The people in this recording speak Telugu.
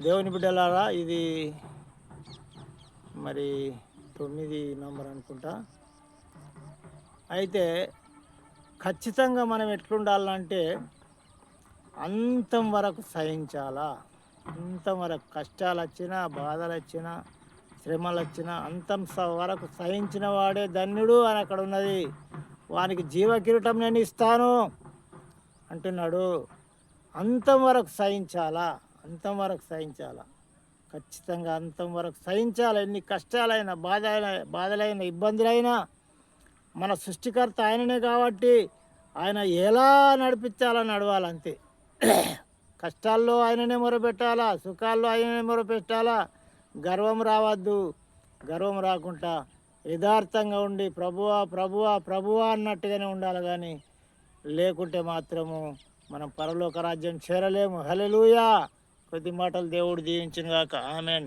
దేవుని బిడ్డలారా ఇది మరి తొమ్మిది నంబర్ అనుకుంటా. అయితే ఖచ్చితంగా మనం ఎట్లుండాలంటే అంతం వరకు సహించాలా? అంతం వరకు కష్టాలు వచ్చినా బాధలు వచ్చినా శ్రమలు వచ్చినా అంతం స- వరకు సహించిన వాడే ధన్యుడు అని అక్కడ ఉన్నది. వానికి జీవకిరీటం నేను ఇస్తాను. అంటున్నాడు. అంతం వరకు సహించాలా? అంతం వరకు సహించాలా. ఖచ్చితంగా అంతం వరకు సహించాలి. ఎన్ని కష్టాలైనా బాధ బాధలైన ఇబ్బందులైనా మన సృష్టికర్త ఆయననే కాబట్టి ఆయన ఎలా నడిపించాలో నడవాలంతే కష్టాల్లో ఆయననే మొరపెట్టాలా సుఖాల్లో ఆయననే మొరపెట్టాలా. గర్వం రావద్దు. గర్వం రాకుండా యథార్థంగా ఉండి ప్రభువా ప్రభువా ప్రభువా అన్నట్టుగానే ఉండాలి కానీ లేకుంటే మాత్రము మనం పరలోక రాజ్యం చేరలేము. హలెలుయా కొద్ది మాటలు దేవుడు దీవించిన గాక ఆమెన్.